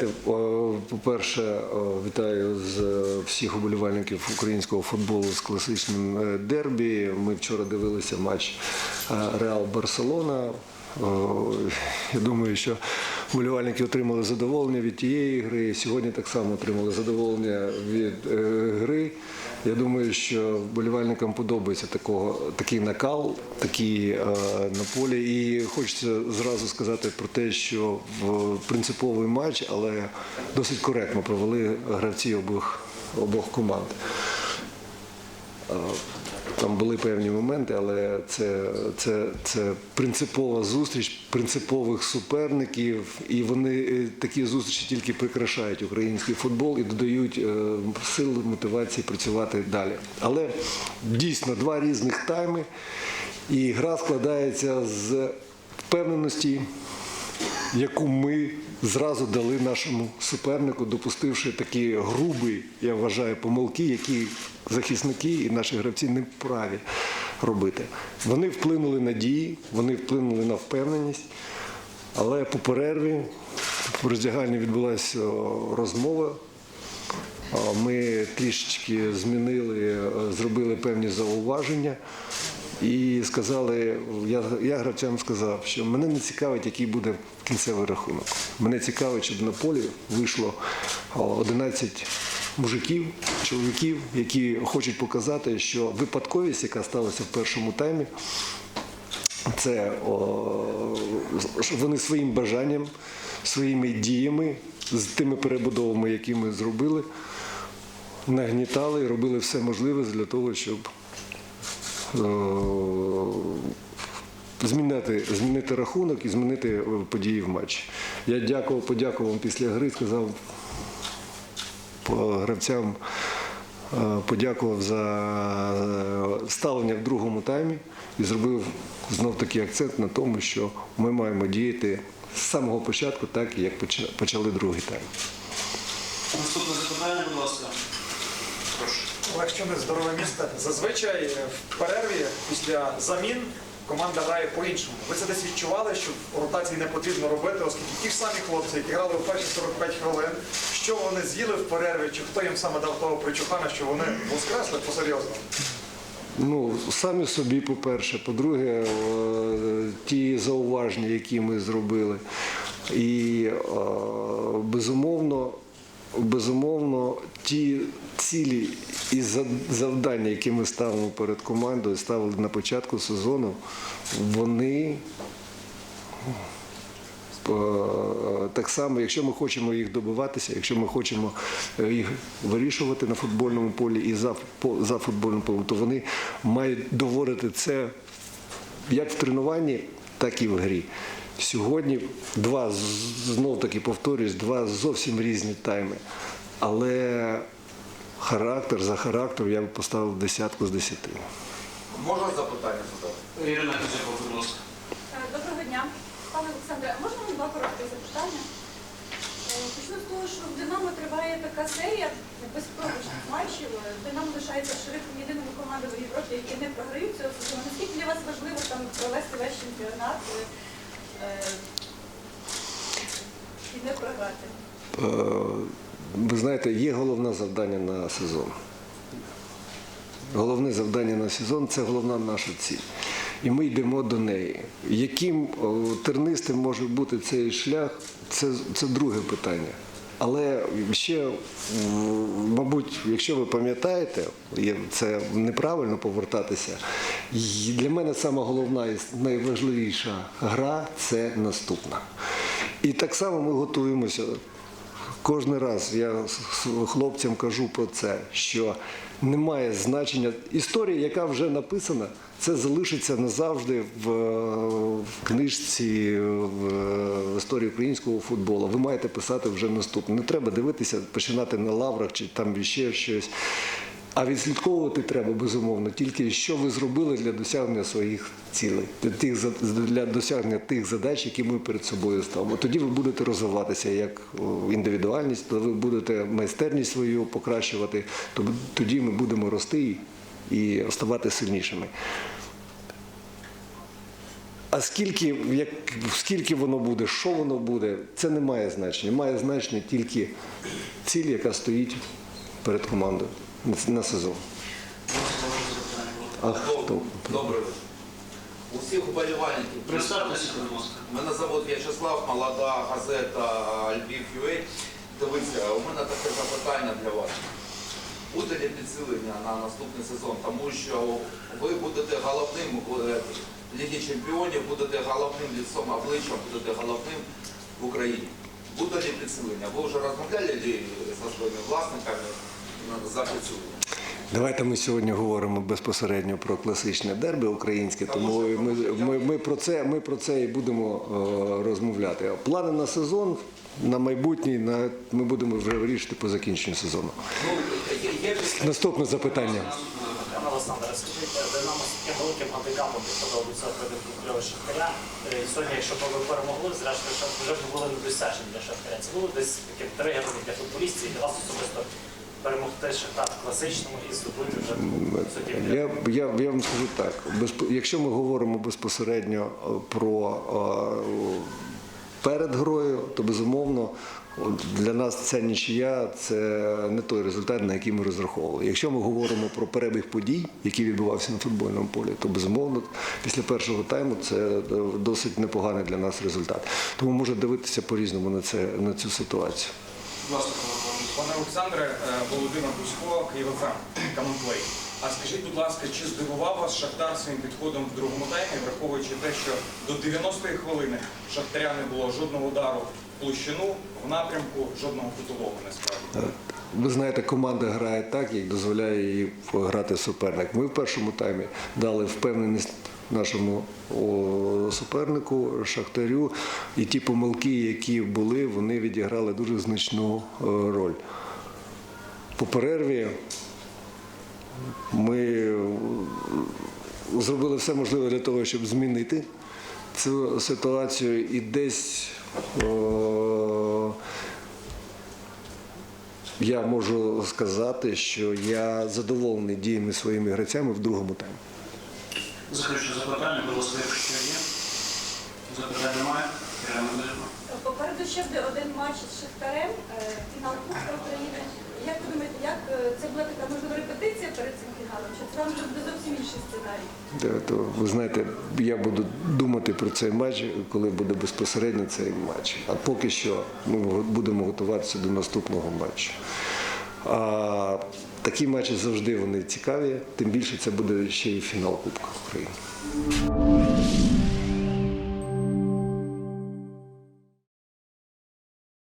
знаєте, по-перше, вітаю з е, всіх уболівальників українського футболу з класичним е, дербі. Ми вчора дивилися матч е, Реал Барселона. Я думаю, що вболівальники отримали задоволення від тієї гри. і Сьогодні так само отримали задоволення від е, гри. Я думаю, що вболівальникам подобається такого, такий накал, такий е, на полі. І хочеться зразу сказати про те, що в принциповий матч, але досить коректно провели гравці обох, обох команд. Там були певні моменти, але це, це, це принципова зустріч принципових суперників, і вони е, такі зустрічі тільки прикрашають український футбол і додають е, сил, мотивації працювати далі. Але дійсно два різних тайми, і гра складається з впевненості, яку ми зразу дали нашому супернику, допустивши такі грубі, я вважаю, помилки, які захисники і наші гравці не вправі робити. Вони вплинули на дії, вони вплинули на впевненість, але по перерві в роздягальні відбулася розмова. Ми трішечки змінили, зробили певні зауваження і сказали, я, я гравцям сказав, що мене не цікавить, який буде кінцевий рахунок. Мене цікавить, щоб на полі вийшло о, 11 мужиків, чоловіків, які хочуть показати, що випадковість, яка сталася в першому таймі, це о, вони своїм бажанням, своїми діями, з тими перебудовами, які ми зробили, нагнітали і робили все можливе для того, щоб е, змінити, змінити рахунок і змінити е, події в матчі. Я дякував, подякував після гри, сказав гравцям, е, подякував за е, ставлення в другому таймі і зробив знов такий акцент на тому, що ми маємо діяти з самого початку, так як почали другий тайм. Наступне запитання, будь ласка. Прошу. Олег Чуник, здорове місто. Зазвичай е, в перерві після замін команда грає по-іншому. Ви це десь відчували, що ротації не потрібно робити, оскільки ті ж самі хлопці, які грали у перші 45 хвилин, що вони з'їли в перерві, чи хто їм саме дав того причухана, що вони воскресли по-серйозному? Ну, самі собі, по-перше. По-друге, е, ті зауваження, які ми зробили. І е, безумовно, безумовно, ті цілі і завдання, які ми ставимо перед командою, ставили на початку сезону, вони Е, так само, якщо ми хочемо їх добиватися, якщо ми хочемо е, їх вирішувати на футбольному полі і за, за футбольним полем, то вони мають доводити це як в тренуванні, так і в грі. Сьогодні два знов таки повторюсь, два зовсім різні тайми. Але характер за характером я б поставив десятку з десяти. Можна запитання задати? Ірина Кузякова, будь ласка. Е, Доброго дня. Пане Олександре, а можна вам два короткі запитання? Е, Почну з того, що в Динамо триває така серія безпрограшних матчів. Е, Динамо лишається шерифом єдиною командою в Європі, які не програють цього сезону. Наскільки для вас важливо там провести весь чемпіонат і не програти? Е, Ви знаєте, є головне завдання на сезон. Головне завдання на сезон це головна наша ціль. І ми йдемо до неї. Яким тернистим може бути цей шлях, це, це друге питання. Але ще, мабуть, якщо ви пам'ятаєте, це неправильно повертатися. Для мене сама головна і найважливіша гра це наступна. І так само ми готуємося Кожен раз я хлопцям кажу про це, що немає значення. Історія, яка вже написана, це залишиться назавжди в, в книжці в історії українського футболу. Ви маєте писати вже наступне. Не треба дивитися, починати на лаврах чи там ще щось. А відслідковувати треба безумовно тільки що ви зробили для досягнення своїх цілей, для тих для досягнення тих задач, які ми перед собою ставимо. Тоді ви будете розвиватися як індивідуальність, то ви будете майстерність свою покращувати, то тоді ми будемо рости і ставати сильнішими. А скільки, як, скільки воно буде, що воно буде, це не має значення. Має значення тільки ціль, яка стоїть перед командою на- сезон. А хто? Добре. Усіх уболівальників. Представтеся, будь ласка. Мене зовут В'ячеслав, молода газета Львів UA. Дивіться, у мене таке запитання для вас. Буде ли підсилення на наступний сезон? Тому що ви будете головним е, Ліги Чемпіонів, будете головним лісом обличчям, будете головним в Україні. Буде ли підсилення? Ви вже розмовляли ли зі своїми власниками за? Давайте ми сьогодні говоримо безпосередньо про класичне дербі українське, тому ми, ми, ми, про, це, ми про це і будемо е, розмовляти. Плани на сезон, на майбутній, на, ми будемо вже вирішити по закінченню сезону. Ну. Наступне запитання. Пане Олександре, скажіть, Динамо з таким великим гандикапом підходило до цього поєдинку Шахтаря. Е, Сьогодні, якщо б ви перемогли, зрештою, що вже б були недосяжні для Шахтаря. Це було десь таким тригером для футболістів і для вас особисто перемогти Шахтар в класичному і здобути вже. Я, я, я вам скажу так: безп- якщо ми говоримо безпосередньо е, про е, перед грою, то безумовно для нас ця нічия це не той результат, на який ми розраховували. Якщо ми говоримо про перебіг подій, який відбувався на футбольному полі, то безумовно після першого тайму це е, досить непоганий для нас результат. Тому може дивитися по-різному на це на цю ситуацію. Пане Олександре, е, Володимир Бузько, Київ ФМ, Камонплей. А скажіть, будь ласка, чи здивував вас Шахтар своїм підходом в другому таймі, враховуючи те, що до 90-ї хвилини Шахтаря не було жодного удару в площину, в напрямку, жодного кутового насправді. Ви знаєте, команда грає так, як дозволяє їй грати суперник. Ми в першому таймі дали впевненість нашому супернику Шахтарю, і ті помилки, які були, вони відіграли дуже значну е, роль. По перерві ми е, зробили все можливе для того, щоб змінити цю ситуацію і десь. о, я можу сказати, що я задоволений діями своїми гравцями в другому таймі. Заключне запитання, будь ласка, якщо є. Запитань немає. Попереду ще буде один матч з Шахтарем, е, фінал Кубка України. Як ви думаєте, як е, це була така можливо репетиція перед цим фіналом? Чи це вже буде зовсім інший сценарій? То, ви знаєте, я буду думати про цей матч, коли буде безпосередньо цей матч. А поки що ми будемо готуватися до наступного матчу. Такі матчі завжди вони цікаві, тим більше це буде ще і фінал Кубка України.